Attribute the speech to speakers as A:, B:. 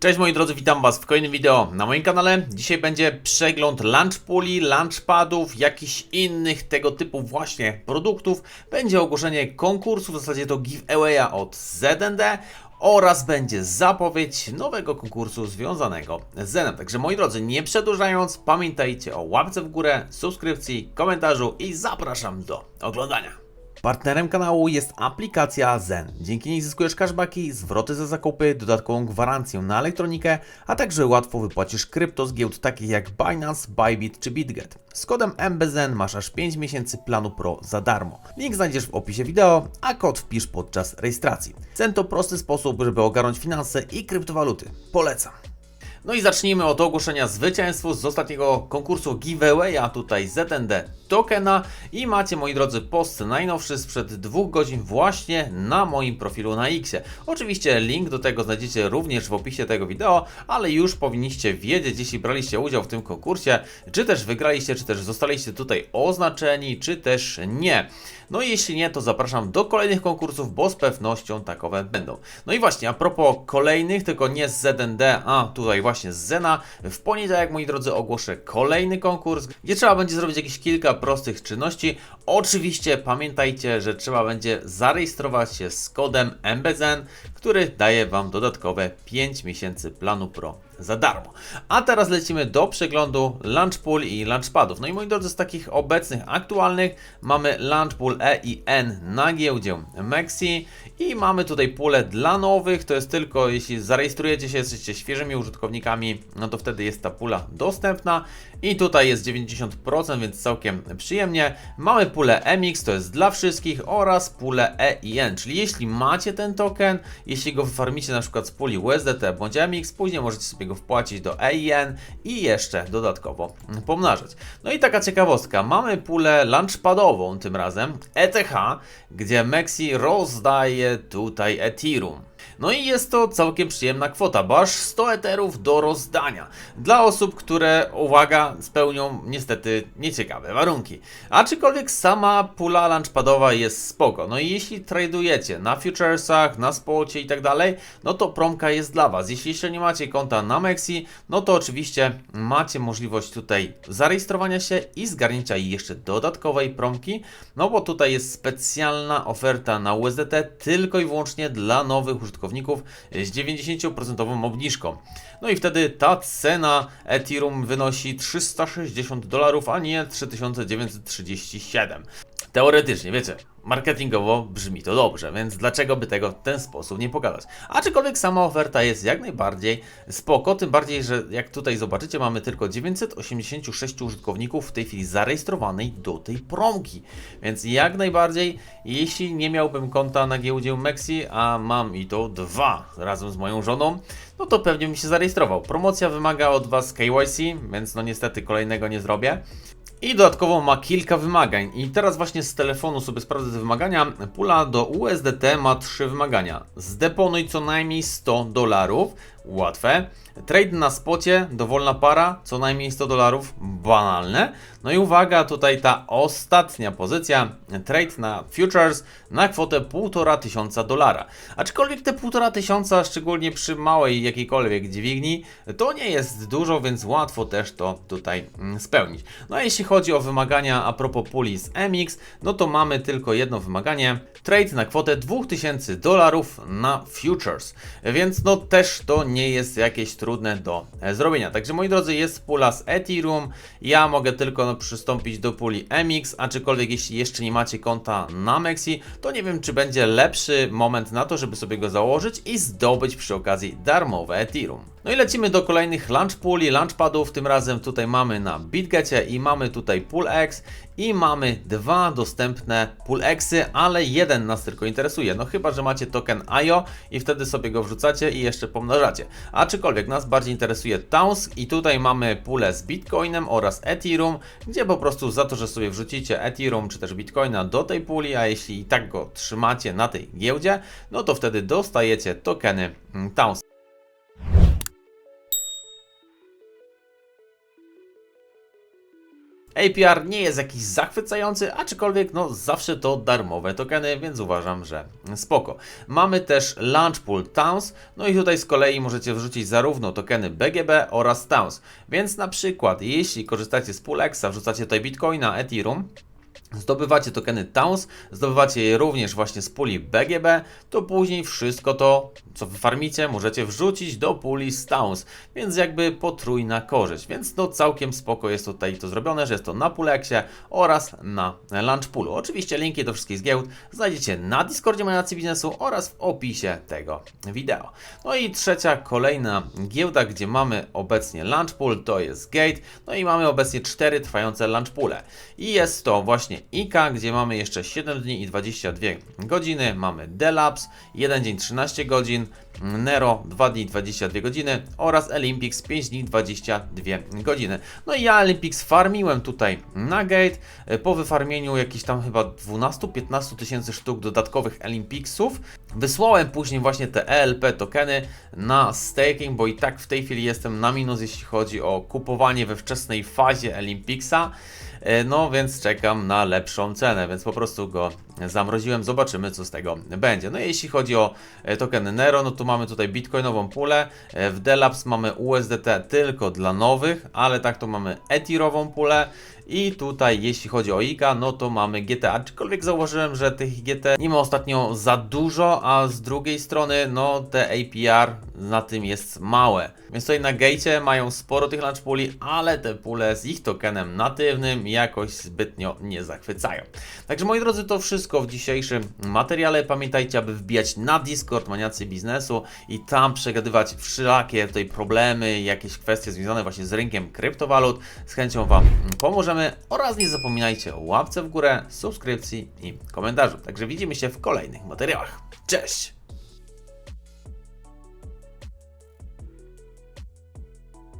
A: Cześć moi drodzy, witam was w kolejnym wideo na moim kanale. Dzisiaj będzie przegląd launchpuli, launchpadów, jakichś innych tego typu właśnie produktów. Będzie ogłoszenie konkursu, w zasadzie to giveawaya od ZND oraz będzie zapowiedź nowego konkursu związanego z Zenem. Także moi drodzy, nie przedłużając, pamiętajcie o łapce w górę, subskrypcji, komentarzu i zapraszam do oglądania. Partnerem kanału jest aplikacja Zen. Dzięki niej zyskujesz cashbacki, zwroty za zakupy, dodatkową gwarancję na elektronikę, a także łatwo wypłacisz krypto z giełd takich jak Binance, Bybit czy BitGet. Z kodem MBZen masz aż 5 miesięcy planu Pro za darmo. Link znajdziesz w opisie wideo, a kod wpisz podczas rejestracji. Zen to prosty sposób, żeby ogarnąć finanse i kryptowaluty. Polecam. No i zacznijmy od ogłoszenia zwycięzców z ostatniego konkursu giveawaya, tutaj ZND tokena i macie moi drodzy post najnowszy sprzed dwóch godzin właśnie na moim profilu na Xie. Oczywiście link do tego znajdziecie również w opisie tego wideo, ale już powinniście wiedzieć, jeśli braliście udział w tym konkursie, czy też wygraliście, czy też zostaliście tutaj oznaczeni, czy też nie. No i jeśli nie, to zapraszam do kolejnych konkursów, bo z pewnością takowe będą. No i właśnie, a propos kolejnych, tylko nie z ZND, a tutaj właśnie z Zena, w poniedziałek, moi drodzy, ogłoszę kolejny konkurs, gdzie trzeba będzie zrobić jakieś kilka prostych czynności. Oczywiście pamiętajcie, że trzeba będzie zarejestrować się z kodem MBZN, który daje Wam dodatkowe 5 miesięcy planu Pro za darmo. A teraz lecimy do przeglądu Launchpool i Launchpadów. No i moi drodzy, z takich obecnych, aktualnych mamy Launchpool E i N na giełdzie Mexi i mamy tutaj pulę dla nowych, to jest tylko jeśli zarejestrujecie się, jesteście świeżymi użytkownikami, no to wtedy jest ta pula dostępna i tutaj jest 90%, więc całkiem przyjemnie. Mamy pulę MX, to jest dla wszystkich oraz pulę E i N, czyli jeśli macie ten token, jeśli go wyfarmicie na przykład z puli USDT bądź MX, później możecie sobie go wpłacić do EIN i jeszcze dodatkowo pomnażać. No i taka ciekawostka, mamy pulę launchpadową tym razem, ETH, gdzie Mexi rozdaje tutaj Ethereum. No i jest to całkiem przyjemna kwota, bo aż 100 eterów do rozdania. Dla osób, które, uwaga, spełnią niestety nieciekawe warunki. Aczkolwiek sama pula launchpadowa jest spoko. No i jeśli tradujecie na futuresach, na spocie i tak dalej, no to promka jest dla Was. Jeśli jeszcze nie macie konta na Mexi, no to oczywiście macie możliwość tutaj zarejestrowania się i zgarnięcia jeszcze dodatkowej promki, no bo tutaj jest specjalna oferta na USDT tylko i wyłącznie dla nowych użytkowników z 90% obniżką. No i wtedy ta cena Ethereum wynosi 360 dolarów, a nie 3937. Teoretycznie, wiecie, marketingowo brzmi to dobrze, więc dlaczego by tego w ten sposób nie pokazać? Aczkolwiek sama oferta jest jak najbardziej spoko, tym bardziej, że jak tutaj zobaczycie, mamy tylko 986 użytkowników w tej chwili zarejestrowanej do tej promki. Więc jak najbardziej, jeśli nie miałbym konta na giełdzie Mexi, a mam i to dwa razem z moją żoną, no to pewnie bym się zarejestrował. Promocja wymaga od Was KYC, więc no niestety kolejnego nie zrobię. I dodatkowo ma kilka wymagań. I teraz właśnie z telefonu sobie sprawdzę te wymagania. Pula do USDT ma trzy wymagania. Zdeponuj co najmniej 100 dolarów. Łatwe. Trade na spocie, dowolna para, co najmniej 100 dolarów, banalne. No i uwaga, tutaj ta ostatnia pozycja, trade na futures na kwotę 1,5 tysiąca dolara. Aczkolwiek te 1,5 tysiąca, szczególnie przy małej jakiejkolwiek dźwigni, to nie jest dużo, więc łatwo też to tutaj mm, spełnić. No a jeśli chodzi o wymagania a propos puli z MX, no to mamy tylko jedno wymaganie, trade na kwotę 2000 dolarów na futures, więc no też to nie jest jakieś trudne do e, zrobienia. Także moi drodzy, jest pula z Ethereum, ja mogę tylko no, przystąpić do puli MX, aczkolwiek jeśli jeszcze nie macie konta na Mexi, to nie wiem, czy będzie lepszy moment na to, żeby sobie go założyć i zdobyć przy okazji darmowe Ethereum. No i lecimy do kolejnych launch puli, launchpadów. Tym razem tutaj mamy na BitGecie i mamy tutaj Pool X i mamy dwa dostępne Pool Xy, ale jeden nas tylko interesuje. No chyba, że macie token IO i wtedy sobie go wrzucacie i jeszcze pomnażacie. Aczkolwiek nas bardziej interesuje Towns i tutaj mamy pulę z Bitcoinem oraz Ethereum, gdzie po prostu za to, że sobie wrzucicie Ethereum czy też Bitcoina do tej puli, a jeśli i tak go trzymacie na tej giełdzie, no to wtedy dostajecie tokeny Towns. APR nie jest jakiś zachwycający, aczkolwiek no zawsze to darmowe tokeny, więc uważam, że spoko. Mamy też Launchpool Towns, no i tutaj z kolei możecie wrzucić zarówno tokeny BGB oraz Towns. Więc na przykład, jeśli korzystacie z Poolexa, wrzucacie tutaj Bitcoina, Ethereum, Zdobywacie tokeny Towns, zdobywacie je również właśnie z puli BGB, to później wszystko to, co wyfarmicie, możecie wrzucić do puli z Towns, więc jakby potrójna korzyść, więc to całkiem spoko jest tutaj to zrobione, że jest to na Pulexie oraz na Launchpoolu. Oczywiście linki do wszystkich giełd znajdziecie na Discordzie Manacji Biznesu oraz w opisie tego wideo. No i trzecia, kolejna giełda, gdzie mamy obecnie Launchpool, to jest Gate, no i mamy obecnie cztery trwające Launchpoole. I jest to właśnie IKA, gdzie mamy jeszcze 7 dni i 22 godziny, mamy Delabs, 1 dzień 13 godzin, Nero 2 dni 22 godziny oraz Olympics 5 dni 22 godziny. No i ja Olympics farmiłem tutaj na Gate, po wyfarmieniu jakichś tam chyba 12-15 tysięcy sztuk dodatkowych Olympicsów. Wysłałem później właśnie te ELP tokeny na staking, bo i tak w tej chwili jestem na minus, jeśli chodzi o kupowanie we wczesnej fazie Olympicsa. E, No więc czekam na lepszą cenę, więc po prostu go zamroziłem, zobaczymy co z tego będzie. No i jeśli chodzi o e, token Nero, no to mamy tutaj bitcoinową pulę, e, w Delabs mamy USDT tylko dla nowych, ale tak to mamy Etirową pulę i tutaj jeśli chodzi o IGA, no to mamy GT, aczkolwiek zauważyłem, że tych GT nie ma ostatnio za dużo, a z drugiej strony no te APR na tym jest małe. Więc tutaj na Gate mają sporo tych launch puli, ale te pule z ich tokenem natywnym jakoś zbytnio nie zachwycają. Także moi drodzy, to wszystko w dzisiejszym materiale. Pamiętajcie, aby wbijać na Discord Maniacy Biznesu i tam przegadywać wszelakie tutaj problemy, jakieś kwestie związane właśnie z rynkiem kryptowalut. Z chęcią Wam pomożemy oraz nie zapominajcie o łapce w górę, subskrypcji i komentarzu. Także widzimy się w kolejnych materiałach. Cześć!